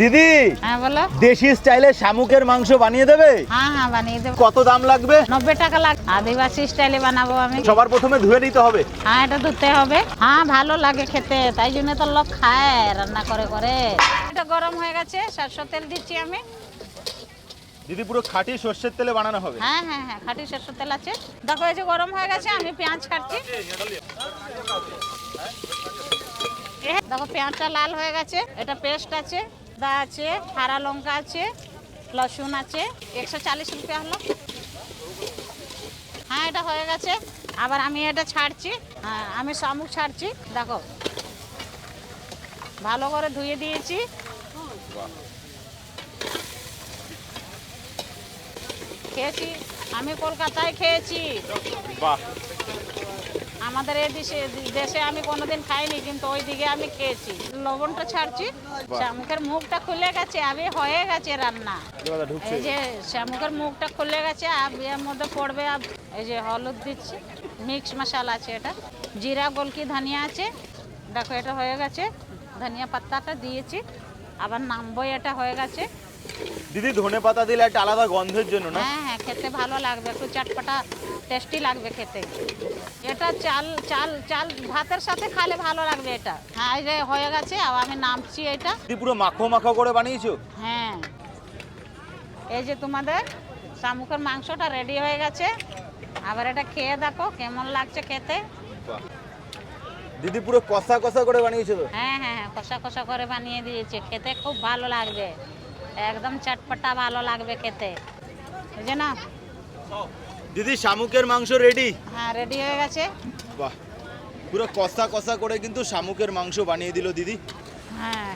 দিদি হ্যাঁ বলো। দেশি স্টাইলে শামুকের মাংস বানিয়ে দেবে? হ্যাঁ হ্যাঁ বানিয়ে দেবো। কত দাম লাগবে? নব্বই টাকা লাগ আদিবাসী স্টাইলে বানাবো আমি। সবার প্রথমে ধুয়ে নিতে হবে। হ্যাঁ এটা ধুতে হবে। হ্যাঁ ভালো লাগে খেতে তাই জন্য তো লোক খায় রান্না করে করে। এটা গরম হয়ে গেছে সরষের তেল দিচ্ছি আমি। দিদি পুরো খাঁটি সর্ষের তেলে বানানো হবে। হ্যাঁ হ্যাঁ হ্যাঁ খাঁটি সরষের তেল আছে। দেখো এই যে গরম হয়ে গেছে আমি পেঁয়াজ কাটছি। দেখো পেঁয়াজটা লাল হয়ে গেছে এটা পেস্ট আছে। দা আছে, হারা লঙ্কা আছে, লসুন আছে, একশো চালিশ রুপিয়া হলো। হ্যাঁ এটা হয়ে গেছে। আবার আমি এটা ছাড়ছি। হ্যাঁ আমি শামুক ছাড়ছি। দেখো, ভালো করে ধুয়ে দিয়েছি। খেয়েছি। আমি কলকাতায় খেয়েছি। বাহ। আমাদের এই দেশে দেশে আমি কোনোদিন খাইনি কিন্তু ওই দিকে আমি খেয়েছি। লবণটা ছাড়ছি শামুকের মুখটা খুলে গেছে আবে হয়ে গেছে রান্না। এই যে শামুকের মুখটা খুলে গেছে আর এর মধ্যে পড়বে আব এই যে হলুদ দিচ্ছি মিক্স মশলা আছে এটা। জিরা গোলকি ধনিয়া আছে। দেখো এটা হয়ে গেছে। ধনিয়া পাত্তাটা দিয়েছি। আবার নামবই এটা হয়ে গেছে। দিদি ধনে পাতা দিলে একটা আলাদা গন্ধের জন্য না? হ্যাঁ হ্যাঁ খেতে ভালো লাগবে একটু চটপটা টেস্টি লাগবে খেতে। এটা চাল চাল চাল ভাতের সাথে খালে ভালো লাগবে এটা। হ্যাঁ এই যে হয়ে গেছে আর আমি নামছি এটা। দিদি পুরো মাখো মাখো করে বানিয়েছো? হ্যাঁ। এই যে তোমাদের শামুকের মাংসটা রেডি হয়ে গেছে। আবার এটা খেয়ে দেখো কেমন লাগছে খেতে। দিদি পুরো কষা কষা করে বানিয়েছো তো? হ্যাঁ হ্যাঁ হ্যাঁ কষা কষা করে বানিয়ে দিয়েছে খেতে খুব ভালো লাগবে। একদম চটপটা ভালো লাগবে খেতে। বুঝে না? দিদি শামুকের মাংস রেডি হ্যাঁ রেডি হয়ে গেছে। বাহ। পুরো কষা কষা করে কিন্তু শামুকের মাংস বানিয়ে দিল দিদি। হ্যাঁ।